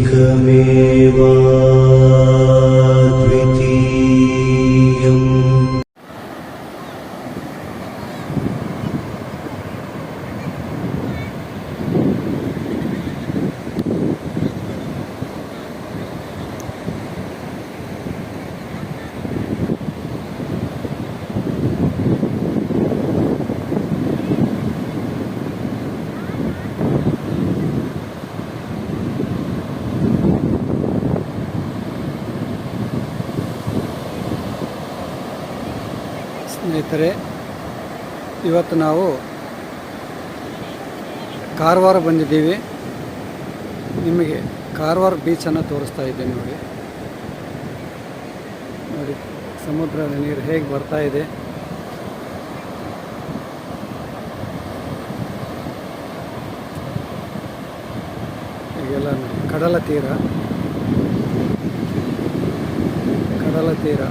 एकमेवा ಸ್ನೇಹಿತರೆ, ಇವತ್ತು ನಾವು ಕಾರವಾರ ಬಂದಿದ್ದೀವಿ. ನಿಮಗೆ ಕಾರವಾರ ಬೀಚನ್ನು ತೋರಿಸ್ತಾ ಇದ್ದೇನೆ ನೋಡಿ. ನೋಡಿ ಸಮುದ್ರದ ನೀರು ಹೇಗೆ ಬರ್ತಾ ಇದೆ. ಈಗೆಲ್ಲ ಕಡಲ ತೀರ. ಕಡಲ ತೀರ.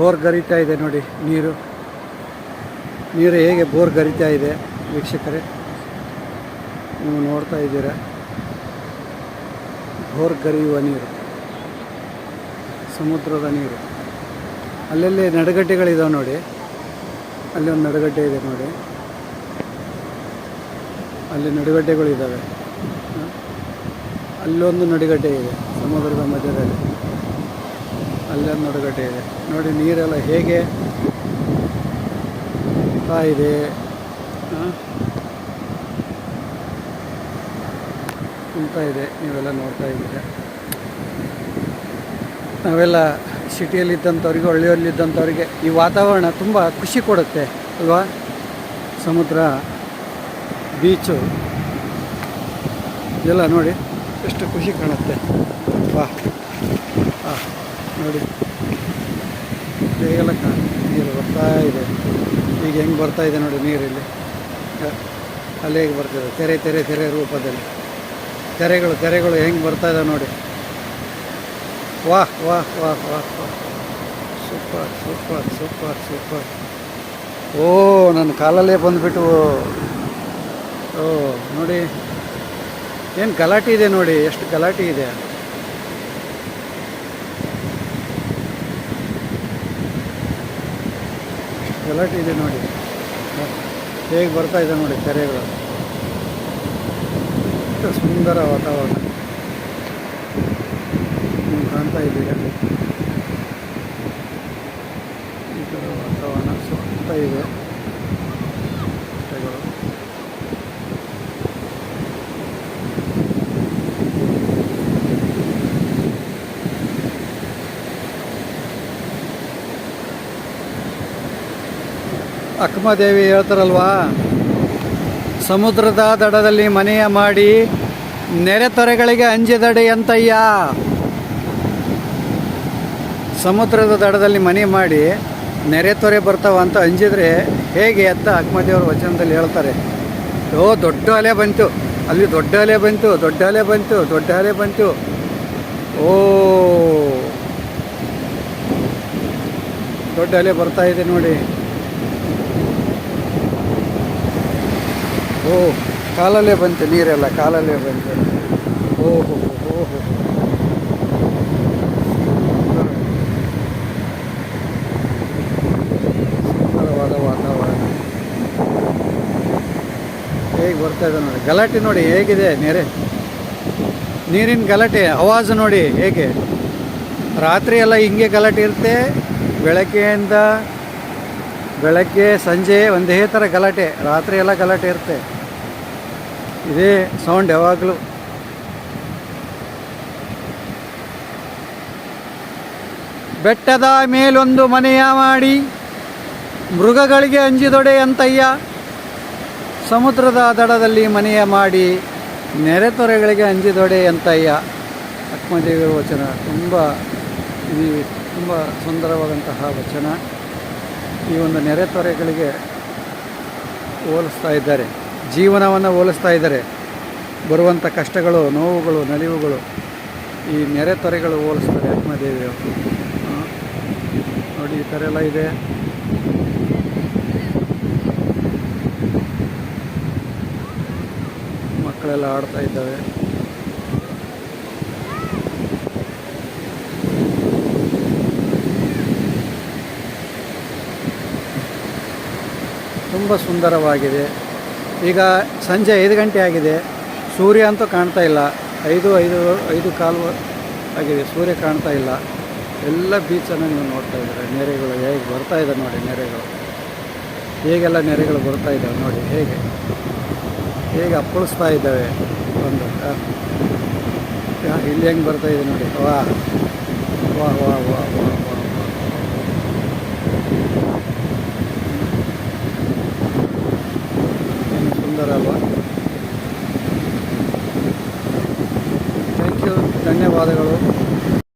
ಬೋರ್ ಗರಿತಾ ಇದೆ ನೋಡಿ, ನೀರು. ನೀರು ಹೇಗೆ ಬೋರ್ ಗರಿತಾ ಇದೆ ವೀಕ್ಷಕರೇ? ನೀವು ನೋಡ್ತಾ ಇದ್ದೀರಾ? ಬೋರ್ ಗರಿಯುವ ನೀರು, ಸಮುದ್ರದ ನೀರು. ಅಲ್ಲಲ್ಲಿ ನಡುಗಡ್ಡೆಗಳಿದಾವೆ ನೋಡಿ, ಅಲ್ಲಿ ಒಂದು ನಡುಗಡ್ಡೆ ಇದೆ ನೋಡಿ. ಅಲ್ಲಿ ನಡುಗಡ್ಡೆಗಳಿದ್ದಾವೆ? ಅಲ್ಲೊಂದು ನಡುಗಡ್ಡೆ ಇದೆ ಸಮುದ್ರದ ಮಧ್ಯದಲ್ಲಿ. ಅಲ್ಲೊಂದು ನಡುಗಡ್ಡೆ ಇದೆ. ನೋಡಿ ನೀರೆಲ್ಲ ಹೇಗೆ ಇದೆ? ತುಂಬ್ತಾ ಇದೆ. ನೀವೆಲ್ಲ ನೋಡ್ತಾ ಇದ್ದೀರ? ನಾವೆಲ್ಲ ಸಿಟಿಯಲ್ಲಿದ್ದಂಥವ್ರಿಗೆ ಹಳ್ಳಿಯಲ್ಲಿದ್ದಂಥವ್ರಿಗೆ ಈ ವಾತಾವರಣ ತುಂಬ ಖುಷಿ ಕೊಡುತ್ತೆ ಅಲ್ವಾ? ಸಮುದ್ರ ಬೀಚು ಎಲ್ಲ ನೋಡಿ ಎಷ್ಟು ಖುಷಿ ಕಾಣುತ್ತೆ. ವಾ ಆ, ನೋಡಿ. ಬೇಗಲಕ್ಕ ನೀರು ಬರ್ತಾ ಇದೆ. ಈಗ ಹೆಂಗೆ ಬರ್ತಾ ಇದೆ ನೋಡಿ ನೀರಿಲ್ಲಿ. ಅಲ್ಲಿ ಹೇಗೆ ಬರ್ತಿದೆ. ತೆರೆ ತೆರೆ ತೆರೆ ರೂಪದಲ್ಲಿ. ತೆರೆಗಳು ತೆರೆಗಳು ಹೆಂಗೆ ಬರ್ತಾ ಇದೆ ನೋಡಿ. ವಾಹ್ ವಾಹ್ ವಾಹ್ ವಾಹ್ ವಾಹ್. Super super super super. ಓ, ನನ್ನ ಕಾಲಲ್ಲೇ ಬಂದುಬಿಟ್ಟು. ಓ, ನೋಡಿ. ಏನು ಗಲಾಟೆ ಇದೆ ನೋಡಿ. ಎಷ್ಟು ಗಲಾಟೆ ಇದೆ. ಗಲಾಟೆ ಇದೆ ನೋಡಿ. ಹೇಗೆ ಬರ್ತಾ ಇದೆ ನೋಡಿ ಕೆರೆಗಳು. ಎಷ್ಟು ಸುಂದರ ವಾತಾವರಣ. ನೀವು ಕಾಣ್ತಾ ಇದ್ದೀರಾ ಈ ಥರ ವಾತಾವರಣ, ಸುತ್ತ ಇದೆ. ಅಕ್ಕಮದೇವಿ ಹೇಳ್ತಾರಲ್ವಾ? ಸಮುದ್ರದ ದಡದಲ್ಲಿ ಮನೆಯ ಮಾಡಿ ನೆರೆ ತೊರೆಗಳಿಗೆ ಅಂಜಿದಡೆ ಅಂತಯ್ಯ. ಸಮುದ್ರದ ದಡದಲ್ಲಿ ಮನೆ ಮಾಡಿ ನೆರೆ ತೊರೆ ಬರ್ತಾವ ಅಂತ ಅಂಜಿದ್ರೆ ಹೇಗೆ ಅಂತ ಅಕ್ಕಮದೇವ್ರ ವಚನದಲ್ಲಿ ಹೇಳ್ತಾರೆ. ಓ, ದೊಡ್ಡ ಅಲೆ ಬಂತು. ಅಲ್ಲಿ ದೊಡ್ಡ ಅಲೆ ಬಂತು, ದೊಡ್ಡ ಅಲೆ ಬಂತು, ದೊಡ್ಡ ಅಲೆ ಬಂತು. ಓ, ದೊಡ್ಡ ಅಲೆ ಬರ್ತಾ ಇದೆ ನೋಡಿ. ಓ, ಕಾಲಲ್ಲೇ ಬಂತು, ನೀರೆಲ್ಲ ಕಾಲಲ್ಲೇ ಬಂತು. ಓಹೋ ಸುಂದರವಾದ ವಾತಾವರಣ. ಹೇಗೆ ಬರ್ತಾ ಇದೆ ನೋಡಿ, ಗಲಾಟೆ ನೋಡಿ ಹೇಗಿದೆ ನೆರೆ. ನೀರಿನ ಗಲಾಟೆ ಆವಾಜು ನೋಡಿ ಹೇಗೆ. ರಾತ್ರಿ ಎಲ್ಲ ಹಿಂಗೆ ಗಲಾಟೆ ಇರುತ್ತೆ, ಬೆಳಗ್ಗೆಯಿಂದ ಬೆಳಗ್ಗೆ, ಸಂಜೆ ಒಂದೇ ಥರ ಗಲಾಟೆ, ರಾತ್ರಿ ಎಲ್ಲ ಗಲಾಟೆ ಇರುತ್ತೆ. ಇದೇ ಸೌಂಡ್ ಯಾವಾಗಲೂ. ಬೆಟ್ಟದ ಮೇಲೊಂದು ಮನೆಯ ಮಾಡಿ ಮೃಗಗಳಿಗೆ ಅಂಜಿದೊಡೆ ಅಂತಯ್ಯ. ಸಮುದ್ರದ ದಡದಲ್ಲಿ ಮನೆಯ ಮಾಡಿ ನೆರೆತೊರೆಗಳಿಗೆ ಅಂಜಿದೊಡೆ ಅಂತಯ್ಯ. ಅಕ್ಮದೇವಿಯ ವಚನ. ತುಂಬ, ಇದು ತುಂಬ ಸುಂದರವಾದಂತಹ ವಚನ. ಈ ಒಂದು ನೆರೆತೊರೆಗಳಿಗೆ ಹೋಲಿಸ್ತಾ ಇದ್ದಾರೆ ಜೀವನವನ್ನು ಹೋಲಿಸ್ತಾ ಇದ್ದಾರೆ ಬರುವಂಥ ಕಷ್ಟಗಳು ನೋವುಗಳು ನಲಿವುಗಳು ಈ ನೆರೆತೊರೆಗಳು ಹೋಲಿಸ್ತಾರೆ ಆತ್ಮದೇವಿಯವರು ಆ, ನೋಡಿ ಈ ಥರ ಎಲ್ಲ ಇದೆ. ಮಕ್ಕಳೆಲ್ಲ ಆಡ್ತಾ ಇದ್ದಾವೆ. ತುಂಬ ಸುಂದರವಾಗಿದೆ. ಈಗ ಸಂಜೆ ಐದು ಗಂಟೆ ಆಗಿದೆ. ಸೂರ್ಯ ಅಂತೂ ಕಾಣ್ತಾ ಇಲ್ಲ. ಐದು ಐದು ಐದು ಕಾಲು ಆಗಿದೆ. ಸೂರ್ಯ ಕಾಣ್ತಾ ಇಲ್ಲ. ಎಲ್ಲ ಬೀಚನ್ನು ನೀವು ನೋಡ್ತಾ ಇದ್ದಾರೆ. ನೆರೆಗಳು ಹೇಗೆ ಬರ್ತಾ ಇದೆ ನೋಡಿ ನೆರೆಗಳು. ಹೇಗೆಲ್ಲ ನೆರೆಗಳು ಬರ್ತಾ ಇದ್ದಾವೆ ನೋಡಿ ಹೇಗೆ. ಹೇಗೆ ಅಪ್ಪಳಿಸ್ತಾ ಇದ್ದಾವೆ ಒಂದು ಇಲ್ಲಿ ಹೆಂಗೆ ಬರ್ತಾ ಇದೆ ನೋಡಿ. ವಾ ವಾ ವಾ ವಾ ವಾ